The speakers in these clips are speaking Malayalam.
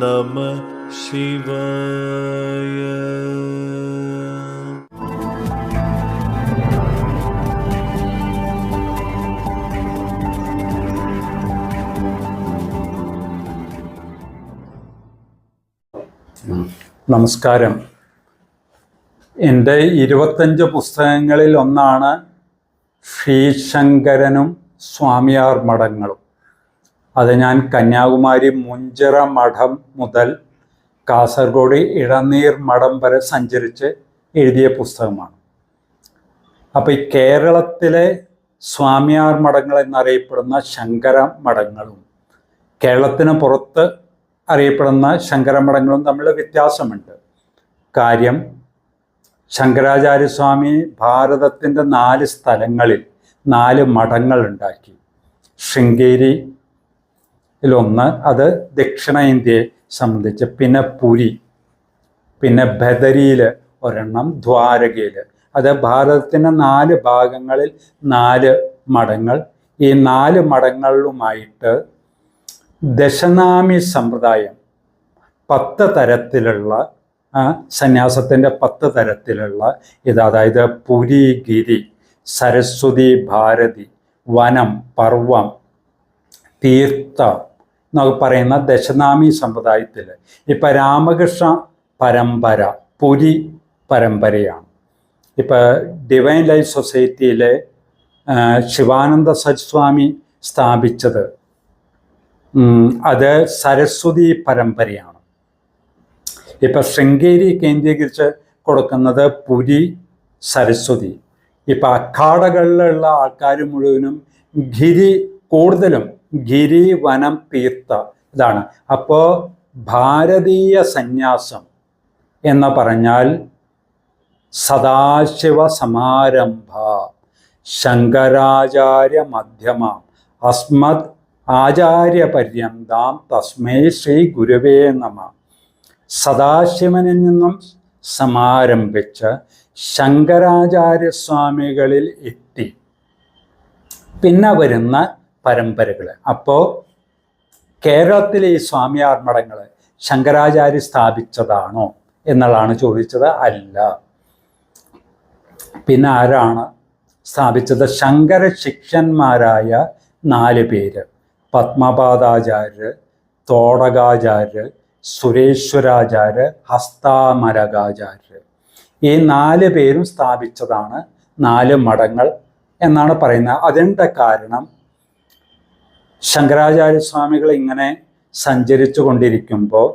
നമ ശിവായ നമസ്കാരം. എന്റെ ഇരുപത്തഞ്ച് പുസ്തകങ്ങളിൽ ഒന്നാണ് ശ്രീശങ്കരനും സ്വാമിയാർ മഠങ്ങളും. അത് ഞാൻ കന്യാകുമാരി മുഞ്ചിറ മഠം മുതൽ കാസർഗോഡ് ഇളനീർ മഠം വരെ സഞ്ചരിച്ച് എഴുതിയ പുസ്തകമാണ്. അപ്പോൾ ഈ കേരളത്തിലെ സ്വാമിയാർ മഠങ്ങൾ എന്നറിയപ്പെടുന്ന ശങ്കര മഠങ്ങളും കേരളത്തിന് പുറത്ത് അറിയപ്പെടുന്ന ശങ്കര മഠങ്ങളും തമ്മിൽ വ്യത്യാസമുണ്ട്. കാര്യം ശങ്കരാചാര്യസ്വാമി ഭാരതത്തിന്റെ നാല് സ്ഥലങ്ങളിൽ നാല് മഠങ്ങൾ ഉണ്ടാക്കി. ശൃംഗേരിയിലൊന്ന് അത് ദക്ഷിണേന്ത്യയെ സംബന്ധിച്ച്. പിന്നെ പുരി. പിന്നെ ബദരിയിൽ ഒരെണ്ണം ദ്വാരകയിൽ അത് ഭാരതത്തിന്റെ നാല് ഭാഗങ്ങളിൽ നാല് മഠങ്ങൾ. ഈ നാല് മഠങ്ങളിലുമായിട്ട് ദശനാമി സമ്പ്രദായം പത്ത് തരത്തിലുള്ള സന്യാസത്തിന്റെ പത്ത് തരത്തിലുള്ള ഇത്. അതായത് പുരി ഗിരി സരസ്വതി ഭാരതി വനം പർവം തീർത്ഥം എന്നൊക്കെ പറയുന്ന ദശനാമി സമ്പ്രദായത്തിൽ. ഇപ്പം രാമകൃഷ്ണ പരമ്പര പുരി പരമ്പരയാണ്. ഇപ്പം ഡിവൈൻ ലൈഫ് സൊസൈറ്റിയിലെ ശിവാനന്ദ സത്സ്വാമി സ്ഥാപിച്ചത് അത് സരസ്വതി പരമ്പരയാണ്. ഇപ്പം ശൃംഗേരി കേന്ദ്രീകരിച്ച് കൊടുക്കുന്നത് പുരി സരസ്വതി. ഇപ്പം അഖാടകളിലുള്ള ആൾക്കാർ മുഴുവനും ഗിരി കൂടുതലും ഗിരി തീർത്ത ഇതാണ്. അപ്പോൾ ഭാരതീയ സന്യാസം എന്ന് പറഞ്ഞാൽ സദാശിവ സമാരംഭ ശങ്കരാചാര്യ മധ്യമ അസ്മത് ആചാര്യപര്യന്താം തസ്മൈ ശ്രീ ഗുരുവേ നമ. സദാശിവനിൽ നിന്നും സമാരംഭിച്ച് ശങ്കരാചാര്യസ്വാമികളിൽ എത്തി. പിന്നെ വരുന്ന പരമ്പരകൾ അപ്പോൾ കേരളത്തിലെ ഈ സ്വാമിയാർ മഠങ്ങൾ ശങ്കരാചാര്യ സ്ഥാപിച്ചതാണോ എന്നുള്ളതാണ് ചോദിച്ചത് അല്ല. പിന്നെ ആരാണ് സ്ഥാപിച്ചത്? ശങ്കര ശിക്ഷന്മാരായ നാല് പേര്. പത്മപാദാചാര്യർ തോടകാചാര്യർ സുരേശ്വരാചാര്യർ ഹസ്താമരകാചാര്യർ ഈ നാല് പേരും സ്ഥാപിച്ചതാണ് നാല് മഠങ്ങൾ എന്നാണ് പറയുന്നത്. അതിന്റെ കാരണം ശങ്കരാചാര്യസ്വാമികൾ ഇങ്ങനെ സഞ്ചരിച്ചു കൊണ്ടിരിക്കുമ്പോൾ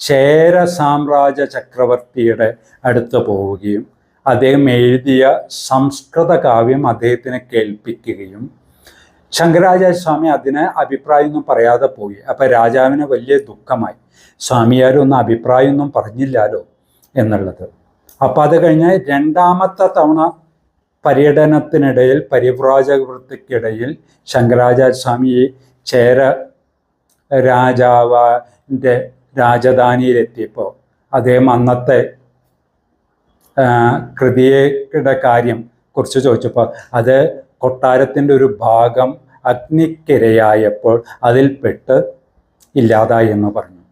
ചേര സാമ്രാജ്യ ചക്രവർത്തിയുടെ അടുത്ത് പോവുകയും അദ്ദേഹം എഴുതിയ സംസ്കൃത കാവ്യം അദ്ദേഹത്തിനെ കേൾപ്പിക്കുകയും ശങ്കരാചാര്യ സ്വാമി അതിന് അഭിപ്രായമൊന്നും പറയാതെ പോയി. അപ്പം രാജാവിന് വലിയ ദുഃഖമായി. സ്വാമിയാരൊന്നും അഭിപ്രായമൊന്നും പറഞ്ഞില്ലല്ലോ എന്നുള്ളത്. അപ്പം അത് കഴിഞ്ഞ് രണ്ടാമത്തെ തവണ പര്യടനത്തിനിടയിൽ പരിവ്രാജകവൃത്തിക്കിടയിൽ ശങ്കരാചാര്യ സ്വാമി ചേര രാജാവിന്റെ രാജധാനിയിലെത്തിയപ്പോൾ അദ്ദേഹം അന്നത്തെ കൃതിയുടെ കാര്യം കുറിച്ച് ചോദിച്ചപ്പോൾ അത് കൊട്ടാരത്തിന്റെ ഒരു ഭാഗം അഗ്നിക്കിരയായപ്പോൾ അതിൽപ്പെട്ട് ഇല്ലാതായി എന്ന് പറഞ്ഞു.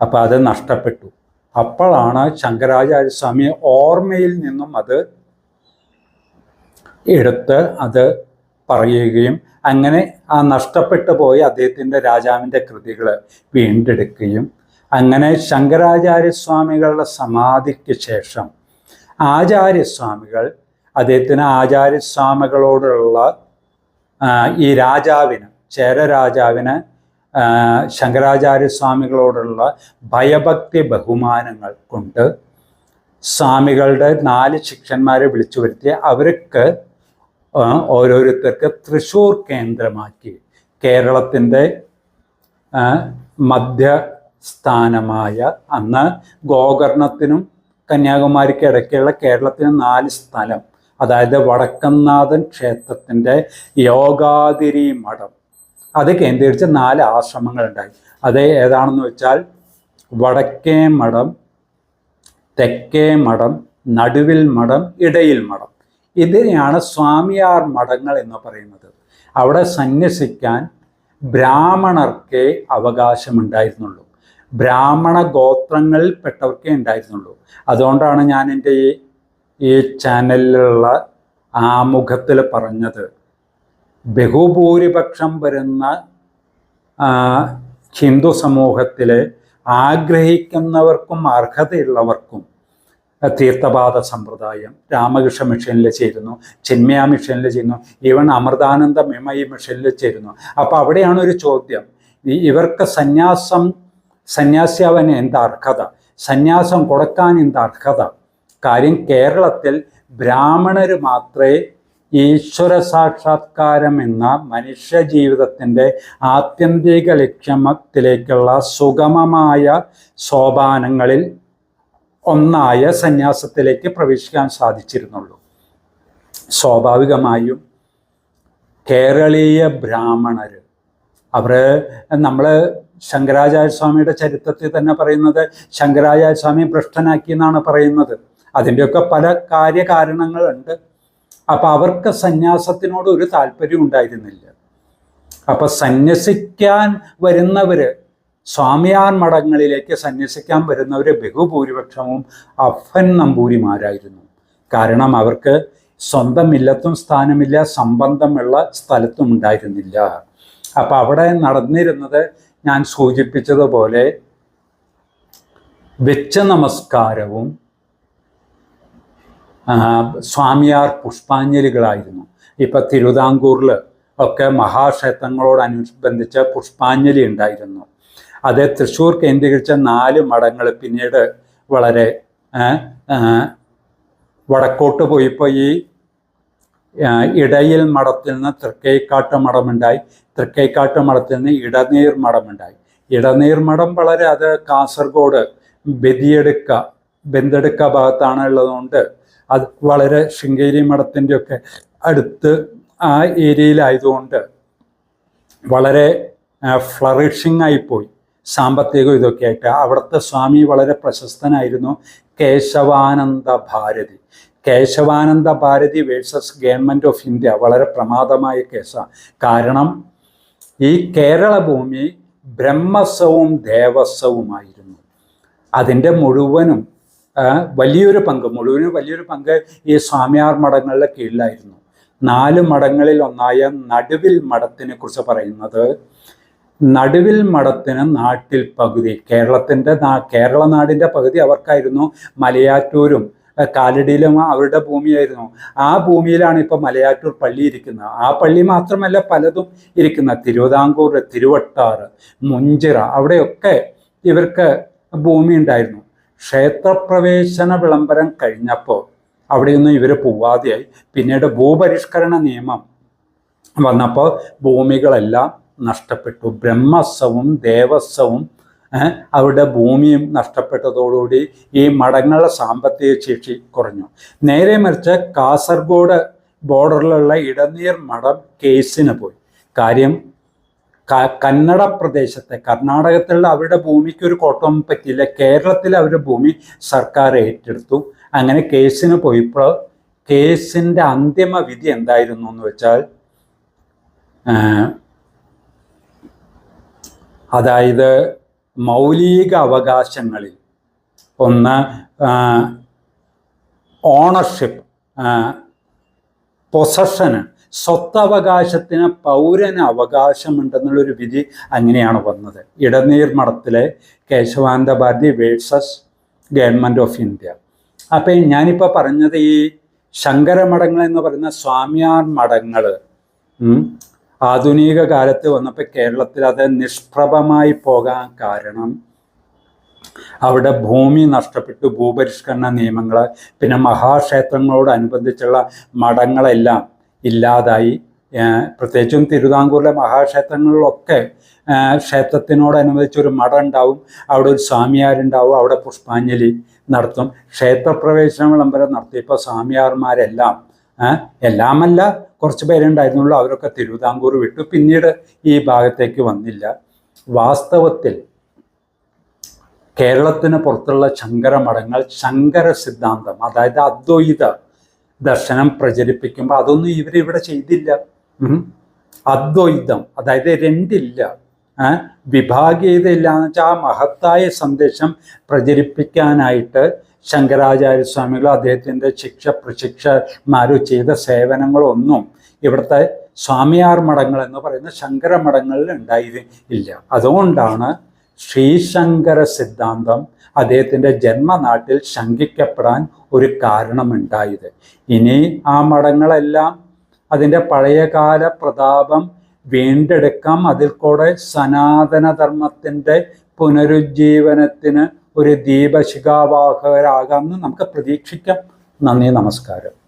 അപ്പോൾ അത് നഷ്ടപ്പെട്ടു. അപ്പോഴാണ് ശങ്കരാചാര്യ സ്വാമി ഓർമ്മയിൽ നിന്നും അത് എടുത്ത് അത് പറയുകയും അങ്ങനെ ആ നഷ്ടപ്പെട്ടു പോയ അദ്ദേഹത്തിന്റെ രാജാവിന്റെ കൃതികൾ വീണ്ടെടുക്കുകയും അങ്ങനെ ശങ്കരാചാര്യസ്വാമികളുടെ സമാധിക്ക് ശേഷം ആചാര്യസ്വാമികൾ അദ്ദേഹത്തിന് ആചാര്യസ്വാമികളോടുള്ള ഈ രാജാവിന് ചേര രാജാവിന് ശങ്കരാചാര്യസ്വാമികളോടുള്ള ഭയഭക്തി ബഹുമാനങ്ങൾ കൊണ്ട് സ്വാമികളുടെ നാല് ശിഷ്യന്മാരെ വിളിച്ചു വരുത്തി. അവർക്ക് ഓരോരുത്തർക്ക് തൃശൂർ കേന്ദ്രമാക്കി. കേരളത്തിന്റെ മധ്യ മധ്യസ്ഥാനമായ അന്ന് ഗോകർണത്തിനും കന്യാകുമാരിക്ക് ഇടയ്ക്കുള്ള കേരളത്തിന് നാല് സ്ഥലം. അതായത് വടക്കന്നാഥൻ ക്ഷേത്രത്തിന്റെ യോഗാതിരി മഠം. അത് കേന്ദ്രീകരിച്ച് നാല് ആശ്രമങ്ങളുണ്ടായി. അത് ഏതാണെന്ന് വെച്ചാൽ വടക്കേ മഠം തെക്കേ മഠം നടുവിൽ മഠം ഇടയിൽ മഠം. ഇതിനെയാണ് സ്വാമിയാർ മഠങ്ങൾ എന്ന് പറയുന്നത്. അവിടെ സന്യസിക്കാൻ ബ്രാഹ്മണർക്കേ അവകാശമുണ്ടായിരുന്നുള്ളൂ. ബ്രാഹ്മണ ഗോത്രങ്ങളിൽപ്പെട്ടവർക്കേ ഉണ്ടായിരുന്നുള്ളൂ. അതുകൊണ്ടാണ് ഞാൻ എന്റെ ഈ ഈ ചാനലിലുള്ള ആമുഖത്തിൽ പറഞ്ഞത്. ബഹുഭൂരിപക്ഷം വരുന്ന ഹിന്ദു സമൂഹത്തിൽ ആഗ്രഹിക്കുന്നവർക്കും അർഹതയുള്ളവർക്കും തീർത്ഥപാദ സമ്പ്രദായം രാമകൃഷ്ണ മിഷനിൽ ചേരുന്നു ചിന്മയ മിഷനിൽ ചേരുന്നു ഈവൻ അമൃതാനന്ദ മെമയി മിഷനിൽ ചേരുന്നു. അപ്പോൾ അവിടെയാണ് ഒരു ചോദ്യം. ഇവർക്ക് സന്യാസം സന്യാസിയാവാൻ എന്താ അർഹത? സന്യാസം കൊടുക്കാൻ എന്താ അർഹത? കാര്യം കേരളത്തിൽ ബ്രാഹ്മണർ മാത്രമേ ഈശ്വര സാക്ഷാത്കാരം എന്ന മനുഷ്യ ജീവിതത്തിന്റെ ആത്യന്തിക ലക്ഷ്യത്തിലേക്കുള്ള സുഗമമായ സോപാനങ്ങളിൽ ഒന്നായ സന്യാസത്തിലേക്ക് പ്രവേശിക്കാൻ സാധിച്ചിരുന്നുള്ളൂ. സ്വാഭാവികമായും കേരളീയ ബ്രാഹ്മണർ അവർ നമ്മൾ ശങ്കരാചാര്യ സ്വാമിയുടെ ചരിത്രത്തിൽ തന്നെ പറയുന്നത് ശങ്കരാചാര്യ സ്വാമി ഭ്രഷ്ടനാക്കി എന്നാണ് പറയുന്നത്. അതിന്റെയൊക്കെ പല കാര്യകാരണങ്ങളുണ്ട്. അപ്പം അവർക്ക് സന്യാസത്തിനോട് ഒരു താല്പര്യം ഉണ്ടായിരുന്നില്ല. അപ്പൊ സന്യസിക്കാൻ വരുന്നവര് സ്വാമിയാർ മഠങ്ങളിലേക്ക് സന്യസിക്കാൻ വരുന്നവരെ ബഹുഭൂരിപക്ഷവും അഫൻ നമ്പൂരിമാരായിരുന്നു. കാരണം അവർക്ക് സ്വന്തം ഇല്ലത്തും സ്ഥാനമില്ല സംബന്ധമുള്ള സ്ഥലത്തും ഉണ്ടായിരുന്നില്ല. അപ്പൊ അവിടെ നടന്നിരുന്നത് ഞാൻ സൂചിപ്പിച്ചതുപോലെ വെച്ച നമസ്കാരവും സ്വാമിയാർ പുഷ്പാഞ്ജലികളായിരുന്നു. ഇപ്പൊ തിരുവിതാംകൂറിൽ ഒക്കെ മഹാക്ഷേത്രങ്ങളോടനുബന്ധിച്ച് പുഷ്പാഞ്ജലി ഉണ്ടായിരുന്നു. അത് തൃശ്ശൂർ കേന്ദ്രീകരിച്ച നാല് മഠങ്ങൾ പിന്നീട് വളരെ വടക്കോട്ട് പോയിപ്പോൾ ഈ ഇടയിൽ മഠത്തിൽ നിന്ന് തൃക്കൈക്കാട്ട് മഠമുണ്ടായി. തൃക്കൈക്കാട്ട് മഠത്തിൽ നിന്ന് ഇടനീർ മഠമുണ്ടായി. ഇടനീർ മഠം വളരെ അത് കാസർഗോഡ് ബെതിയെടുക്ക ബന്ധെടുക്ക ഭാഗത്താണ് ഉള്ളതുകൊണ്ട് അത് വളരെ ശൃംഗേരി മഠത്തിന്റെ ഒക്കെ അടുത്ത് ആ ഏരിയയിലായതുകൊണ്ട് വളരെ ഫ്ലറിഷിംഗ് ആയിപ്പോയി. സാമ്പത്തികം ഇതൊക്കെ ആയിട്ട്. അവിടുത്തെ സ്വാമി വളരെ പ്രശസ്തനായിരുന്നു Kesavananda Bharati. Kesavananda Bharati versus government of India വളരെ പ്രമാദമായ കേസാണ് കാരണം ഈ കേരള ഭൂമി ബ്രഹ്മസവും ദേവസ്വവുമായിരുന്നു. അതിന്റെ മുഴുവനും വലിയൊരു പങ്ക് മുഴുവനും വലിയൊരു പങ്ക് ഈ സ്വാമിയാർ മഠങ്ങളുടെ കീഴിലായിരുന്നു. നാല് മഠങ്ങളിൽ ഒന്നായ നടുവിൽ മഠത്തിനെ കുറിച്ച് പറയുന്നത് നടുവിൽ മഠത്തിന് നാട്ടിൽ പകുതി. കേരളത്തിന്റെ കേരള നാടിന്റെ പകുതി അവർക്കായിരുന്നു മലയാറ്റൂരും കാലടിയിലും അവരുടെ ഭൂമിയായിരുന്നു. ആ ഭൂമിയിലാണ് ഇപ്പോൾ മലയാറ്റൂർ പള്ളി ഇരിക്കുന്നത്. ആ പള്ളി മാത്രമല്ല പലതും ഇരിക്കുന്ന തിരുവിതാംകൂർ തിരുവട്ടാറ് മുഞ്ചിറ അവിടെയൊക്കെ ഇവർക്ക് ഭൂമി ഉണ്ടായിരുന്നു. ക്ഷേത്രപ്രവേശന വിളംബരം കഴിഞ്ഞപ്പോൾ അവിടെയൊന്നും ഇവർ പോവാതെയായി. പിന്നീട് ഭൂപരിഷ്കരണ നിയമം വന്നപ്പോൾ ഭൂമികളെല്ലാം നഷ്ടപ്പെട്ടു. ബ്രഹ്മസ്വവും ദേവസ്വവും അവരുടെ ഭൂമിയും നഷ്ടപ്പെട്ടതോടുകൂടി ഈ മഠങ്ങളുടെ സാമ്പത്തിക ശേഷി കുറഞ്ഞു. നേരെ മറിച്ച് കാസർഗോഡ് ബോർഡറിലുള്ള ഇടനീർ മഠം കേസിന് പോയി. കാര്യം കന്നഡ പ്രദേശത്തെ കർണാടകത്തിലുള്ള അവരുടെ ഭൂമിക്ക് ഒരു കോട്ടം പറ്റിയില്ല. കേരളത്തിൽ അവരുടെ ഭൂമി സർക്കാർ ഏറ്റെടുത്തു. അങ്ങനെ കേസിന് പോയപ്പോൾ കേസിന്റെ അന്തിമ വിധി എന്തായിരുന്നു എന്ന് വെച്ചാൽ അതായത് മൗലിക അവകാശങ്ങളിൽ ഒന്ന് ഓണർഷിപ്പ് പൊസഷന് സ്വത്തവകാശത്തിന് പൗരന് അവകാശമുണ്ടെന്നുള്ളൊരു വിധി അങ്ങനെയാണ് വന്നത്. ഇടനീർ മഠത്തിലെ Kesavananda Bharati versus government of India. അപ്പം ഞാനിപ്പോൾ പറഞ്ഞത് ഈ ശങ്കരമഠങ്ങൾ എന്ന് പറയുന്ന സ്വാമിയാർ മഠങ്ങൾ ആധുനിക കാലത്ത് വന്നപ്പോൾ കേരളത്തിൽ അത് നിഷ്പ്രഭമായി പോകാൻ കാരണം അവിടെ ഭൂമി നഷ്ടപ്പെട്ടു ഭൂപരിഷ്കരണ നിയമങ്ങൾ പിന്നെ മഹാക്ഷേത്രങ്ങളോടനുബന്ധിച്ചുള്ള മഠങ്ങളെല്ലാം ഇല്ലാതായി. പ്രത്യേകിച്ചും തിരുവിതാംകൂറിലെ മഹാക്ഷേത്രങ്ങളിലൊക്കെ ക്ഷേത്രത്തിനോടനുബന്ധിച്ച് ഒരു മഠം ഉണ്ടാവും അവിടെ ഒരു സ്വാമിയാരുണ്ടാവും അവിടെ പുഷ്പാഞ്ജലി നടത്തും. ക്ഷേത്രപ്രവേശന വിളംബരം നടത്തിയപ്പോൾ സ്വാമിയാർമാരെല്ലാം എല്ലാമല്ല കുറച്ച് പേരുണ്ടായിരുന്നുള്ളൂ. അവരൊക്കെ തിരുവിതാംകൂർ വിട്ടു. പിന്നീട് ഈ ഭാഗത്തേക്ക് വന്നില്ല. വാസ്തവത്തിൽ കേരളത്തിന് പുറത്തുള്ള ശങ്കര മഠങ്ങൾ ശങ്കര സിദ്ധാന്തം അതായത് അദ്വൈത ദർശനം പ്രചരിപ്പിക്കുമ്പോൾ അതൊന്നും ഇവരിവിടെ ചെയ്തില്ല. അദ്വൈതം അതായത് രണ്ടില്ല. വിഭാഗീയത എന്ന് വെച്ചാൽ ആ മഹത്തായ സന്ദേശം പ്രചരിപ്പിക്കാനായിട്ട് ശങ്കരാചാര്യ സ്വാമികളോ അദ്ദേഹത്തിന്റെ ശിക്ഷ പ്രശിക്ഷമാരോ ചെയ്ത സേവനങ്ങളൊന്നും ഇവിടുത്തെ സ്വാമിയാർ മഠങ്ങൾ എന്ന് പറയുന്ന ശങ്കര മഠങ്ങളിൽ ഉണ്ടായി ഇല്ല. അതുകൊണ്ടാണ് ശ്രീശങ്കര സിദ്ധാന്തം അദ്ദേഹത്തിന്റെ ജന്മനാട്ടിൽ ശങ്കിക്കപ്പെടാൻ ഒരു കാരണമുണ്ടായത്. ഇനി ആ മഠങ്ങളെല്ലാം അതിന്റെ പഴയകാല പ്രതാപം വീണ്ടെടുക്കാം. അതിൽ കൂടെ സനാതനധർമ്മത്തിന്റെ പുനരുജ്ജീവനത്തിന് ഒരു ദീപശിഖാവാഹകരാകാമെന്ന് നമുക്ക് പ്രതീക്ഷിക്കാം. നന്ദി നമസ്കാരം.